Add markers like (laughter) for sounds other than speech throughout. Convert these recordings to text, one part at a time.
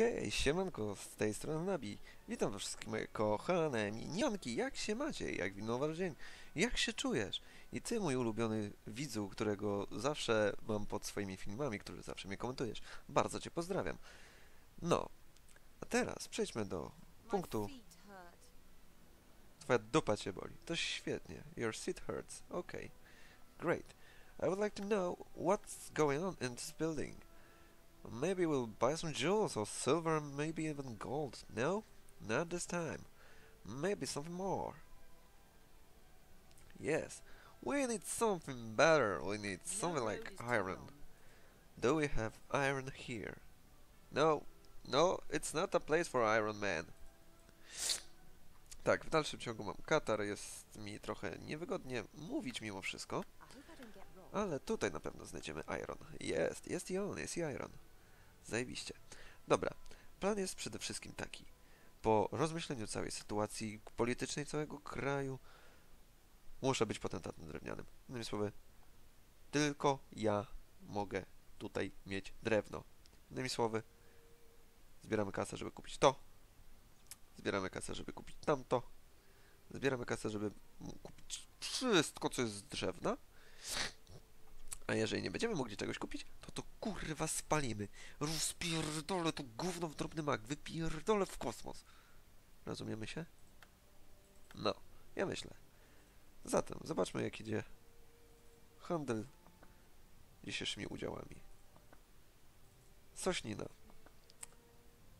Hej, siemanko, z tej strony Nabi. Witam was wszystkich moje kochane minionki. Jak się macie? Jak winował dzień? Jak się czujesz? I ty, mój ulubiony widzu, którego zawsze mam pod swoimi filmami, który zawsze mnie komentujesz. Bardzo cię pozdrawiam. No, a teraz przejdźmy do punktu. Twoja dupa cię boli. To świetnie. Your seat hurts. Okay. Great. I would like to know what's going on in this building. Maybe we'll buy some jewels or silver, and maybe even gold. No? Not this time. Maybe something more. Yes. We need something better. We need something like iron. Do we have iron here? No. No, it's not a place for Iron Man. Tak, w dalszym ciągu mam katar, jest mi trochę niewygodnie mówić mimo wszystko, ale tutaj na pewno znajdziemy iron. Jest, jest i on, jest i iron. Zajebiście. Dobra, plan jest przede wszystkim taki. Po rozmyśleniu całej sytuacji politycznej całego kraju, muszę być potentatem drewnianym. Innymi słowy, tylko ja mogę tutaj mieć drewno. Innymi słowy, zbieramy kasę, żeby kupić to, zbieramy kasę, żeby kupić tamto, zbieramy kasę, żeby kupić wszystko, co jest z drzewna, a jeżeli nie będziemy mogli czegoś kupić, to to kurwa spalimy. Rozpierdolę to gówno w drobny mak. Wypierdolę w kosmos. Rozumiemy się? No, ja myślę. Zatem, zobaczmy jak idzie handel dzisiejszymi udziałami. Sośnina.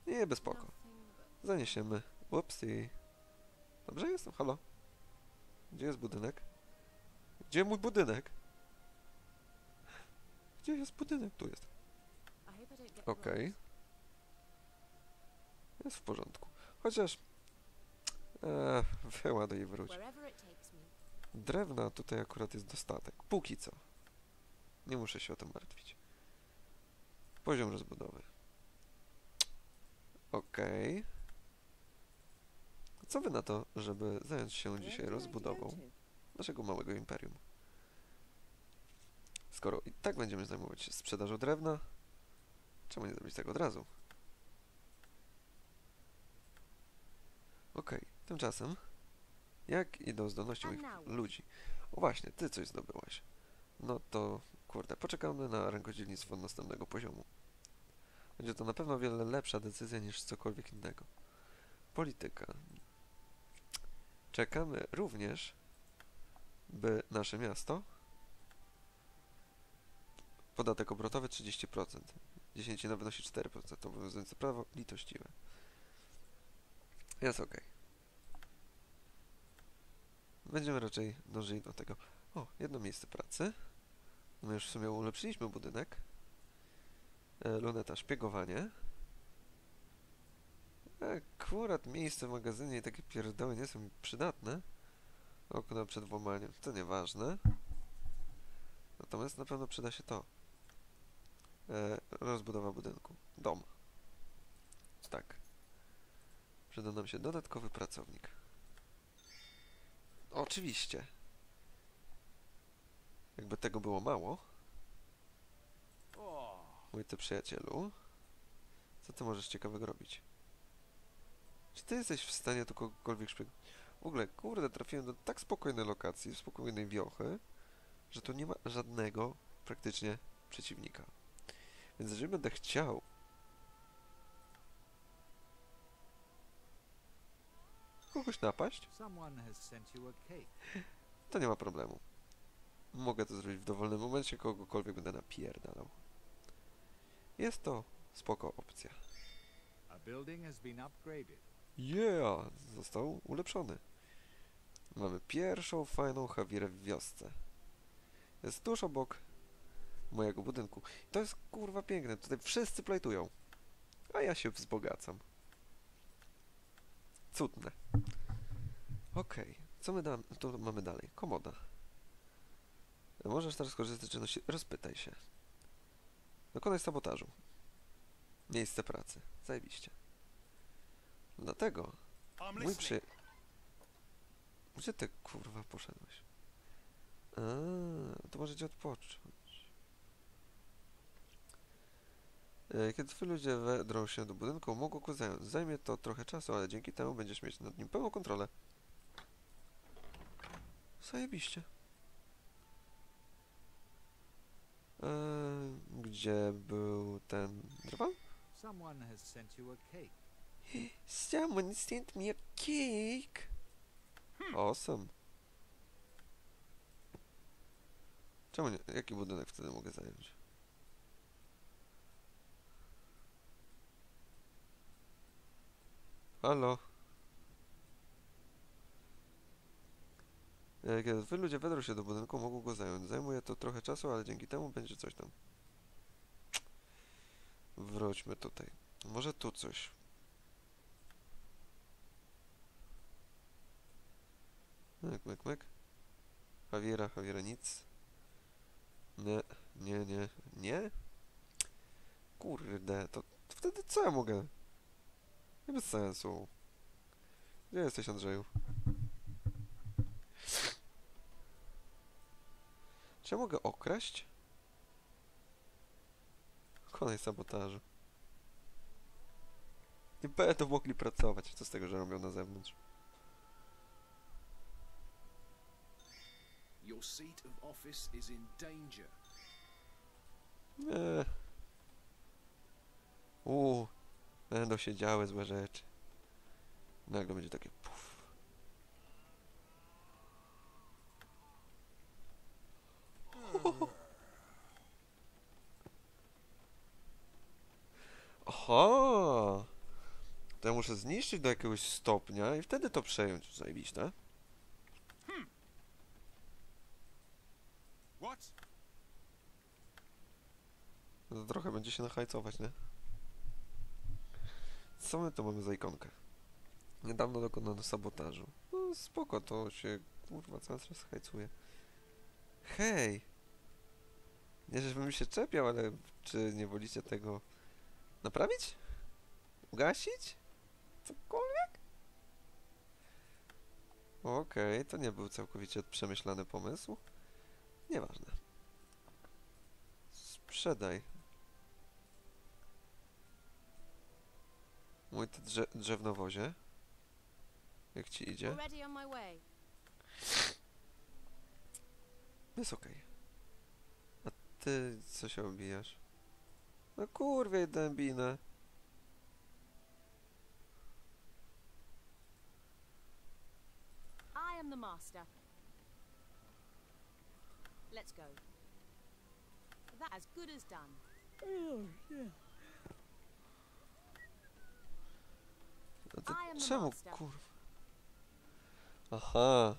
Nie, bez spoko. Zaniesiemy. Upsi. Dobrze jestem, halo? Gdzie jest budynek? Gdzie mój budynek? Gdzie jest budynek? Tu jest. Okej. Jest w porządku. Chociaż... Eee, (laughs) wyładuj i wróć. Drewna tutaj akurat jest dostatek. Póki co. Nie muszę się o to martwić. Poziom rozbudowy. Okej. Co wy na to, żeby zająć się dzisiaj rozbudową naszego małego imperium? Skoro i tak będziemy zajmować się sprzedażą drewna, czemu nie zrobić tego od razu? Okej, tymczasem, jak idą zdolności moich ludzi? O właśnie, ty coś zdobyłaś. No to, kurde, poczekamy na rękodzielnictwo następnego poziomu. Będzie to na pewno wiele lepsza decyzja niż cokolwiek innego. Polityka. Czekamy również, by nasze miasto Podatek obrotowy 30%. 10 na wynosi 4%. To obowiązujące prawo litościwe. Jest ok. Będziemy raczej dążyli do tego. O, jedno miejsce pracy. My już w sumie ulepszyliśmy budynek. E, luneta szpiegowanie. Akurat miejsce w magazynie i takie pierdoły nie są mi przydatne. Okno przed włamaniem, to nieważne. Natomiast na pewno przyda się to. E, rozbudowa budynku. Dom. Tak. Przyda nam się dodatkowy pracownik. Oczywiście. Jakby tego było mało. Mój ty przyjacielu. Co ty możesz ciekawego robić? Czy ty jesteś w stanie tu kogokolwiek szpieg... W ogóle, kurde, trafiłem do tak spokojnej lokacji, spokojnej wiochy, że tu nie ma żadnego praktycznie przeciwnika. Więc jeżeli będę chciał kogoś napaść, to nie ma problemu. Mogę to zrobić w dowolnym momencie, kogokolwiek będę napierdalał. Jest to spoko opcja. Yeah! Został ulepszony. Mamy pierwszą fajną Hawirę w wiosce. Jest tuż obok mojego budynku. I to jest kurwa piękne. Tutaj wszyscy plajtują. A ja się wzbogacam. Cudne. Okej. Okay. Co my da tu mamy dalej? Komoda. Możesz teraz skorzystać z czynności. Rozpytaj się. Dokonaj sabotażu. Miejsce pracy. Zajebiście. Dlatego mój przy... Gdzie ty kurwa poszedłeś? A, to możecie odpocząć. E, Kiedy twoi ludzie wedrą się do budynku, mogą go zająć. Zajmie to trochę czasu, ale dzięki temu będziesz mieć nad nim pełną kontrolę. Zajebiście. E, gdzie był ten drwal? Someone has sent you a cake. (gasps) Someone sent me a cake. Awesome. Czemu nie? Jaki budynek wtedy mogę zająć? Halo? Kiedy wy ludzie wedrą się do budynku, mogą go zająć. Zajmuje to trochę czasu, ale dzięki temu będzie coś tam. Wróćmy tutaj. Może tu coś. Myk, myk, myk. Javiera, Javiera nic. Nie, nie, nie, nie? Kurde, to wtedy co ja mogę? Nie bez sensu. Gdzie jesteś, Andrzeju? Czy ja mogę okraść? Kolej sabotażu. Nie będą mogli pracować. Co z tego, że robią na zewnątrz? Your seat of office is in danger. Nie. Uuu, będą się działy złe rzeczy. Nagle będzie takie puf. Aha! To ja muszę zniszczyć do jakiegoś stopnia i wtedy to przejąć. Zajebiście. What? No to trochę będzie się nachajcować, nie? Co my tu mamy za ikonkę? Niedawno dokonano sabotażu. No spoko, to się kurwa cały czas hajcuje. Hej! Nie, żebym się czepiał, ale czy nie wolicie tego naprawić? Ugasić? Cokolwiek? Okej, to nie był całkowicie przemyślany pomysł. Nieważne. Sprzedaj. Mój drze drzewnowozie. Jak ci idzie? Jest okej. A ty co się obijasz? No kurwie, dębinę. I am the master. Let's go. That as good as done. A ty Am the czemu kurwa? Aha.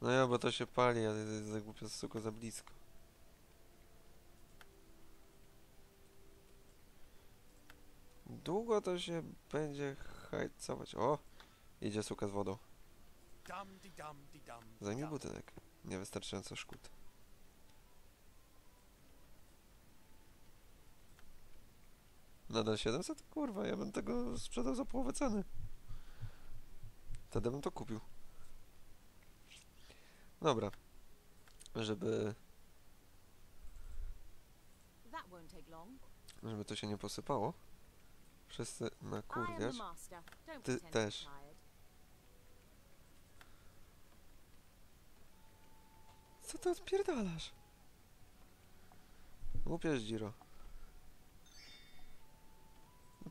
No ja, bo to się pali, ale jest za głupio suko za blisko. Długo to się będzie hajcować. O! Idzie suka z wodą. Zajmij budynek. Niewystarczająco szkód. Nadal 700? Kurwa, ja bym tego sprzedał za połowę ceny. Wtedy bym to kupił. Dobra. Żeby, żeby to się nie posypało. Wszyscy master. Don't Ty też. Co ty odpierdalasz? Głupia Giro.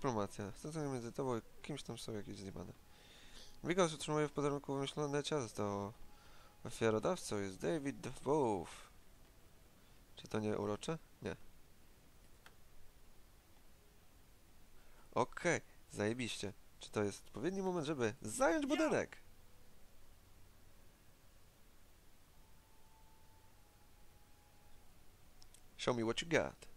Dyplomacja. Stosunek między tobą i kimś tam są jakieś zjebane. Wiggles utrzymuje w podarunku wymyślone ciasto. Ofiarodawcą jest David Bow. Czy to nie urocze? Nie. Okej, zajebiście. Czy to jest odpowiedni moment, żeby zająć budynek? Show me what you got.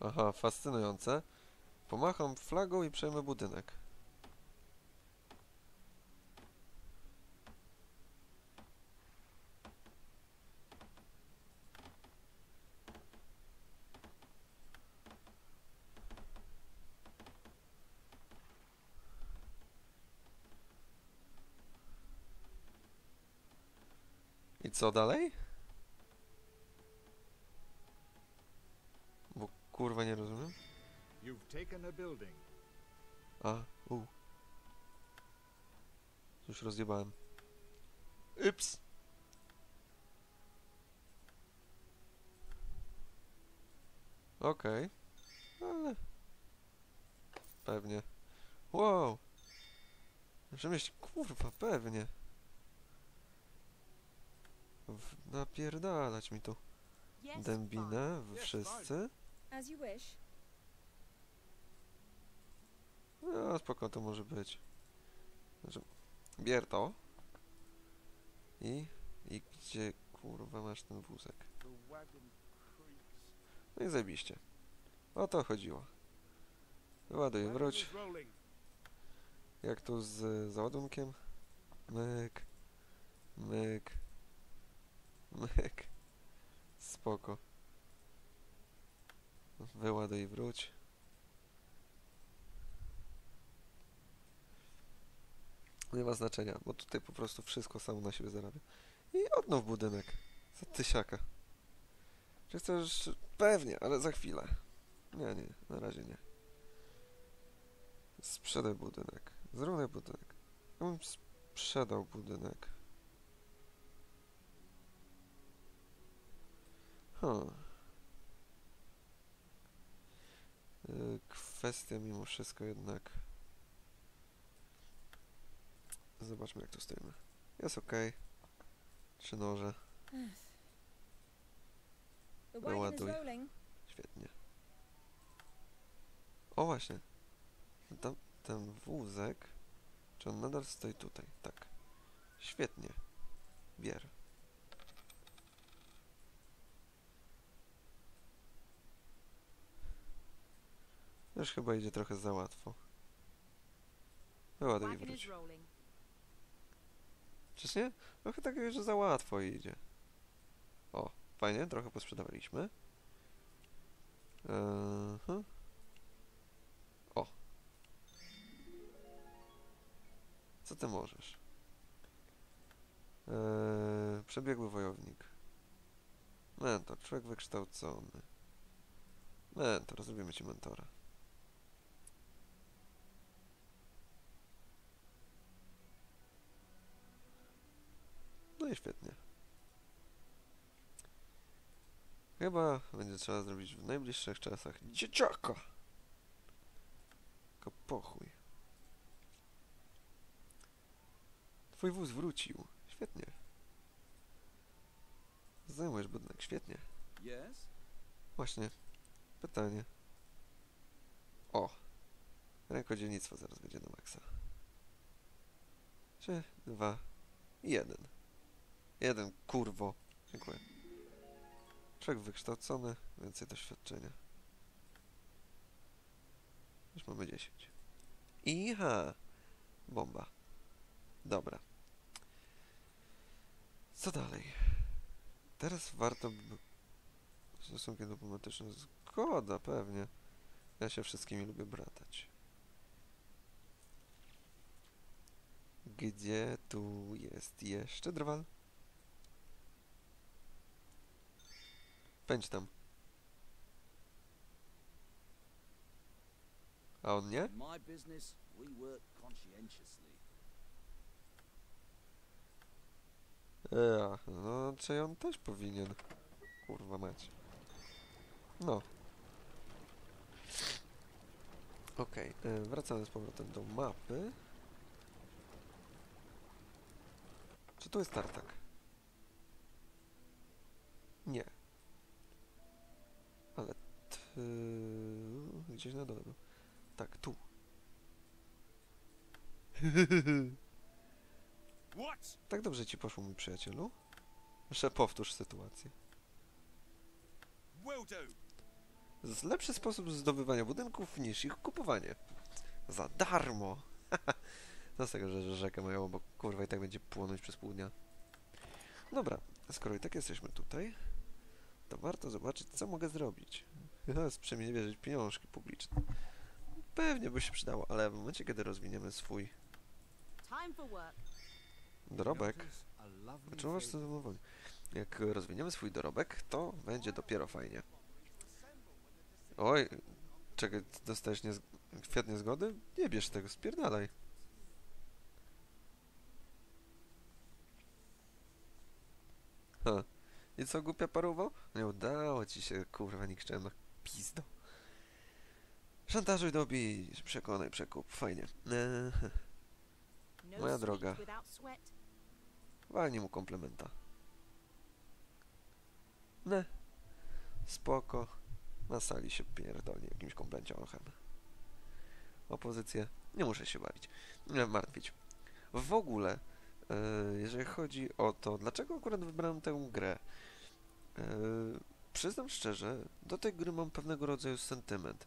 Aha, fascynujące. Pomacham flagą i przejmę budynek. I co dalej? Kurwa nie rozumiem. You've taken a building. A, u. Coś rozjebałem. Ups. Okej. Ale... Pewnie. Wow. Rzemieśl... Kurwa, pewnie. W... Napierdalać mi tu. Dębinę, wszyscy. As you wish. No, spoko to może być. Znaczy, bier to. I... I gdzie, kurwa, masz ten wózek? No i zajebiście. O to chodziło. Wagon wróć. Jak tu z załadunkiem? Myk. Myk. Myk. Spoko. Wyładuj, wróć. Nie ma znaczenia, bo tutaj po prostu wszystko samo na siebie zarabia. I odnów budynek. Za tysiaka. Czy chcesz? Pewnie, ale za chwilę. Nie, nie, na razie nie. Sprzedaj budynek. Zrównaj budynek. Ja bym sprzedał budynek. Huh. Y, Kwestia mimo wszystko jednak. Zobaczmy jak tu stoimy. Jest ok. Trzy noże. Rolling. Świetnie. O właśnie. Tam, ten wózek. Czy on nadal stoi tutaj? Tak. Świetnie. Bier. Już chyba idzie trochę za łatwo. Wyładuj i wróć. Czyż nie? Trochę tak, że za łatwo idzie. O, fajnie, trochę posprzedawaliśmy. Eee, o. Co ty możesz? Eee, przebiegły wojownik. Mentor, człowiek wykształcony. Mentor, zrobimy ci mentora. I świetnie. Chyba będzie trzeba zrobić w najbliższych czasach dzieciaka. Tylko pochuj. Twój wóz wrócił. Świetnie. Zajmujesz budynek. Świetnie. Yes? Właśnie. Pytanie. O. Rękodzielnictwo zaraz będzie na maksa. Trzy, dwa, jeden. Jeden, kurwo. Dziękuję. Człowiek wykształcony, więcej doświadczenia. Już mamy 10. Iha! Bomba. Dobra. Co dalej? Teraz warto by... Stosunki dyplomatyczne. Zgoda, pewnie. Ja się wszystkimi lubię bratać. Gdzie tu jest jeszcze drwal? Pędź tam. A on nie? Work conscientiously. Ja, no czy on też powinien? Kurwa mać. No. Okej, e, wracamy z powrotem do mapy. Czy tu jest tartak? Nie. Ty... gdzieś na dole był. Tak, tu. Tak dobrze ci poszło, mój przyjacielu? Jeszcze powtórz sytuację. Jest lepszy sposób zdobywania budynków niż ich kupowanie. Za darmo! (laughs) No z tego, że rzekę mają obok, kurwa, i tak będzie płonąć przez pół dnia. Dobra, skoro i tak jesteśmy tutaj, to warto zobaczyć, co mogę zrobić. Sprzymierzyć pieniążki publiczne. Pewnie by się przydało, ale w momencie, kiedy rozwiniemy swój dorobek, Znaczy, masz zamówić? Jak rozwiniemy swój dorobek, to będzie dopiero fajnie. Oj, czekaj, dostajesz niez... kwiat niezgody? Nie bierz tego, spierdalaj. Ha. I co, głupia paruwo? Nie udało ci się, kurwa, nikczemna pizdo. Szantażuj, dobij, przekonaj, przekup, fajnie. Eee, No Moja droga. Walnij mu komplementa. Ne. Spoko. Na sali się pierdolnie jakimś komplenciochem. Opozycję nie muszę się bawić. Nie martwić. W ogóle, e, jeżeli chodzi o to, dlaczego akurat wybrałem tę grę, e, przyznam szczerze, do tej gry mam pewnego rodzaju sentyment,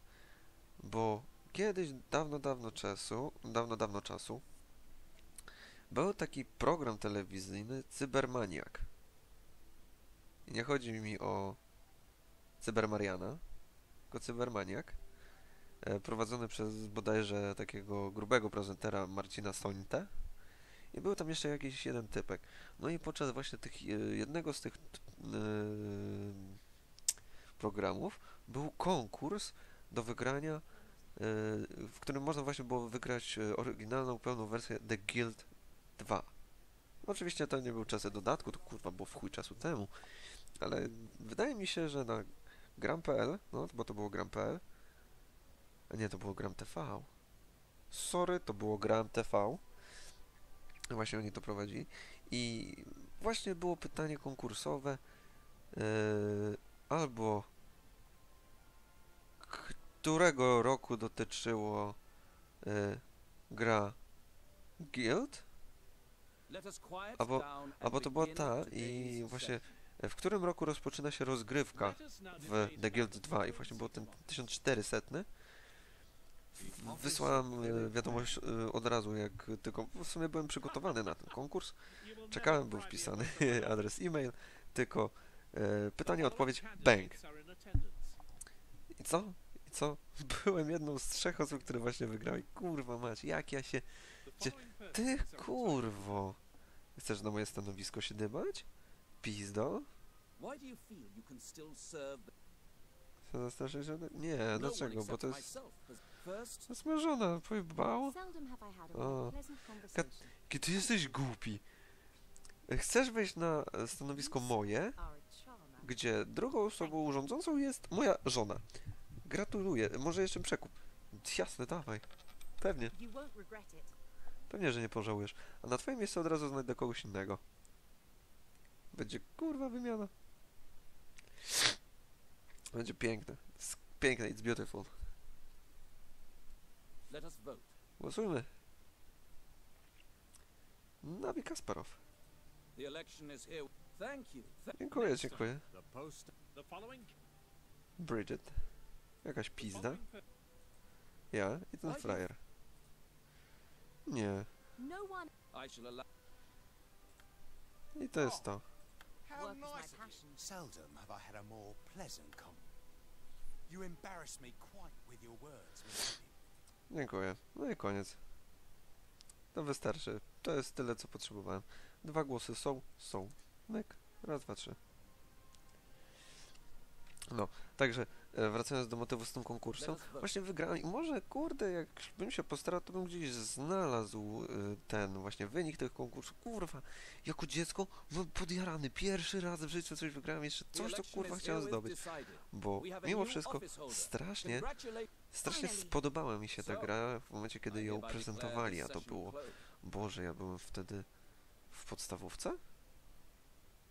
bo kiedyś, dawno, dawno czasu, dawno, dawno czasu, był taki program telewizyjny Cybermaniak. I nie chodzi mi o Cybermariana, tylko Cybermaniak, e, prowadzony przez bodajże takiego grubego prezentera Marcina Sońtę. I był tam jeszcze jakiś jeden typek. No i podczas właśnie tych, e, jednego z tych e, programów był konkurs do wygrania, e, w którym można właśnie było wygrać e, oryginalną, pełną wersję The Guild 2. Oczywiście to nie był czasy dodatku, to kurwa było w chuj czasu temu, ale wydaje mi się, że na gram.pl, no bo to było gram.pl, a nie, to było gram TV. Sorry, to było gram TV. Właśnie oni to prowadzili i właśnie było pytanie konkursowe yy, albo którego roku dotyczyło yy, gra Guild Albo- Albo to była ta i właśnie w którym roku rozpoczyna się rozgrywka w The Guild 2 i właśnie był ten 1400. W- Wysłałem e, wiadomość e, od razu, jak tylko w sumie byłem przygotowany na ten konkurs. Czekałem, był wpisany (laughs) adres e-mail, tylko e, pytanie, odpowiedź, bang. I co? Co? Byłem jedną z trzech osób, które właśnie wygrały. Kurwa mać, jak ja się... Ty kurwo! Chcesz na moje stanowisko się dybać? Pizdo? Zastraszyć, że... Nie, No dlaczego? Bo to jest... To jest moja żona, pojebał? O. Kiedy jesteś głupi. Chcesz wejść na e, stanowisko moje, gdzie drugą osobą urządzącą jest moja żona. Gratuluję. Może jeszcze przekup. Jasne, dawaj. Pewnie. Pewnie, że nie pożałujesz. A na twoim miejscu od razu znajdę kogoś innego. Będzie kurwa wymiana. Będzie piękne. Piękne, it's beautiful. let us vote. Głosujmy. Nabi Kasparow. The election is here. Thank you. Th- Dziękuję, dziękuję. Bridget. Jakaś pizda. Ja i ten frajer. Nie. I to jest to. Dziękuję. No i koniec. To wystarczy. To jest tyle, co potrzebowałem. Dwa głosy są, są. Myk. Raz, dwa, trzy. No, także wracając do motywu z tym vote. Właśnie wygrałem i może, kurde, jakbym się postarał, to bym gdzieś znalazł y, ten właśnie wynik tych konkursów. Kurwa, jako dziecko byłem podjarany. Pierwszy raz w życiu coś wygrałem, jeszcze coś to election kurwa chciałem zdobyć. Bo mimo wszystko strasznie, strasznie spodobała mi się ta gra w momencie, kiedy ją prezentowali, a to było... Boże, ja byłem wtedy w podstawówce?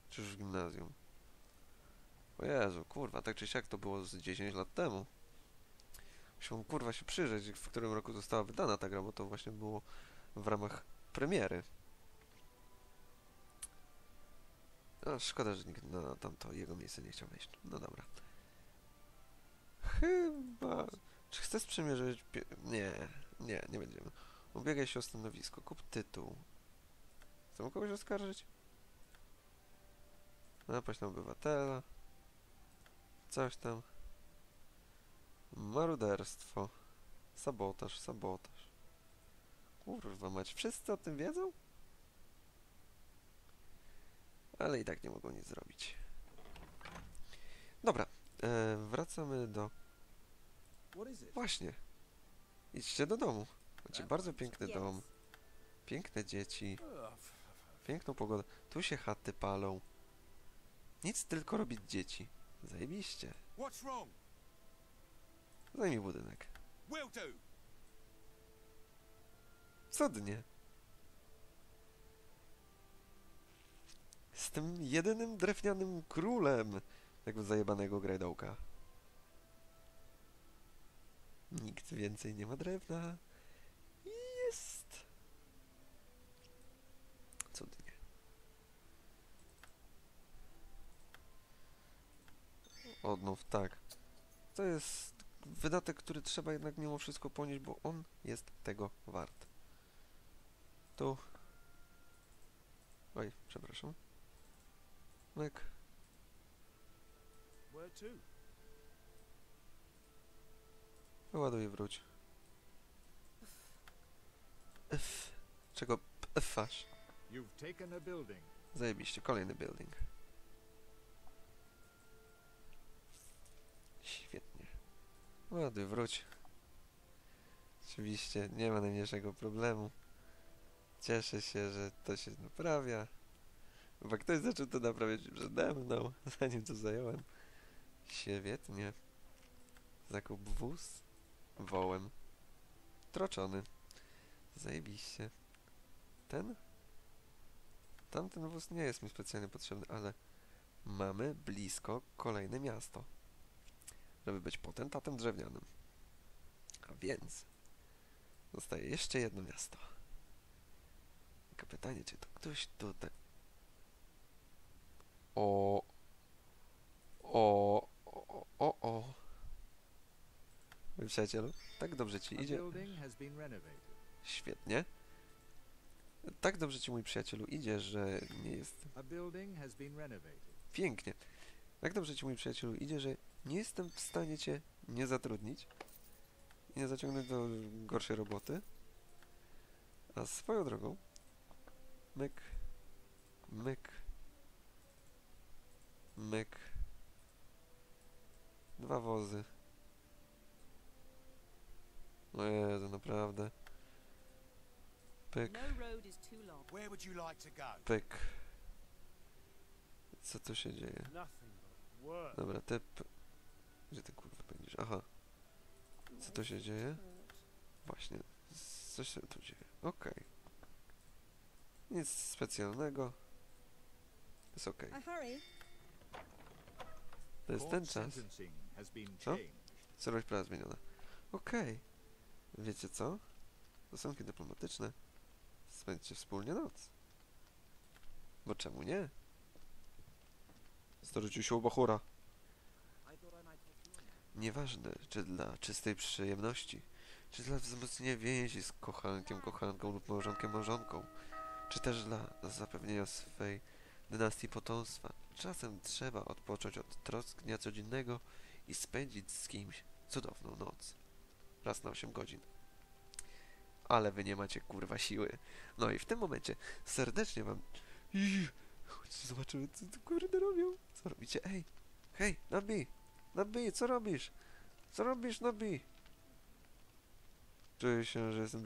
Czy już w gimnazjum? O Jezu, kurwa, tak czy siak to było z 10 lat temu. Musiałem kurwa się przyjrzeć, w którym roku została wydana ta gra, bo to właśnie było w ramach premiery. A, szkoda, że nikt na tamto jego miejsce nie chciał wejść. No dobra. Chyba... Czy chcesz sprzymierzyć... Pie... Nie, nie, nie będziemy. Ubiegaj się o stanowisko, kup tytuł. Chcę kogoś oskarżyć? Napaść na obywatela. Coś tam. Maruderstwo. Sabotaż, sabotaż. Kurwa mać, wszyscy o tym wiedzą? ale i tak nie mogą nic zrobić. Dobra, e, wracamy do... Właśnie. Idźcie do domu. Macie bardzo piękny dom, piękne dzieci, piękną pogodę. Tu się chaty palą. Nic tylko robić dzieci. Zajebiście. What's wrong? Zajmij budynek. Will do. Cudnie. Jestem jedynym drewnianym królem tego zajebanego grajdołka. Nikt więcej nie ma drewna. Jest. Cudnie. Odnów, tak. To jest wydatek, który trzeba jednak mimo wszystko ponieść, bo on jest tego wart. Tu. Oj, przepraszam. Myk. Wyładuj i wróć. F. Czego pfasz? Zajebiście, kolejny building. Świetnie. Ładuj, wróć. Oczywiście, nie ma najmniejszego problemu. Cieszę się, że to się naprawia. Bo ktoś zaczął to naprawiać przede mną, (laughs) zanim to zająłem. Świetnie. Zakup wóz. Wołem. Troczony. Zajebiście. Ten? Tamten wóz nie jest mi specjalnie potrzebny, ale mamy blisko kolejne miasto. Żeby być potentatem drewnianym. A więc zostaje jeszcze jedno miasto. Tylko pytanie, czy to ktoś tutaj... O... O... O... O... O... Mój przyjacielu, tak dobrze ci idzie. Świetnie. Tak dobrze ci, mój przyjacielu, idzie, że nie jest pięknie. Tak dobrze ci, mój przyjacielu, idzie, że nie jestem w stanie cię nie zatrudnić i nie zaciągnąć do gorszej roboty. A swoją drogą, myk, myk, myk, dwa wozy. O Jezu, naprawdę. Pyk. No? Pyk. Co tu się dzieje? Dobra, typ. Gdzie ty kurwa będziesz? Aha, co tu się dzieje? Właśnie, coś się tu dzieje. Okej. Nic specjalnego. Jest okej. Hurry. To jest ten czas. Co? Celowość prawa zmieniona. Okej. Wiecie co? Stosunki dyplomatyczne. Spędźcie wspólnie noc. Bo czemu nie? Storzucił się u Bachura. I thought I might take you on. Nieważne, czy dla czystej przyjemności, czy dla wzmocnienia więzi z kochankiem, kochanką lub małżonkiem, małżonką, czy też dla zapewnienia swej dynastii potomstwa. Czasem trzeba odpocząć od trosk dnia codziennego i spędzić z kimś cudowną noc. Raz na 8 godzin. Ale wy nie macie kurwa siły. No i w tym momencie serdecznie wam... Chodźcie, zobaczymy co tu kurde robią. Co robicie? Ej! Hej, Nabi, co robisz? Co robisz, Nabi? Czuję się, że jestem.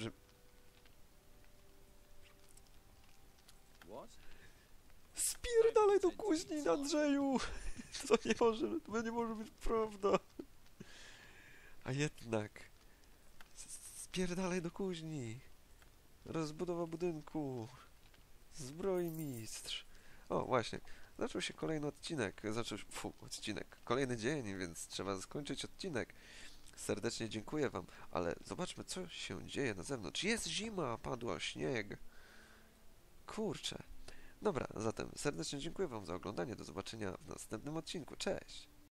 What? Spierdalaj do kuźni, Andrzeju! (laughs) To nie może, to nie może być prawda. A jednak... Spierdalaj do kuźni. Rozbudowa budynku. Zbrojmistrz. O, właśnie. Zaczął się kolejny odcinek. Zaczął się... Fu, odcinek. Kolejny dzień, więc trzeba skończyć odcinek. Serdecznie dziękuję wam, ale zobaczmy, co się dzieje na zewnątrz. Jest zima, padła śnieg. Kurczę. Dobra, zatem serdecznie dziękuję wam za oglądanie. Do zobaczenia w następnym odcinku. Cześć!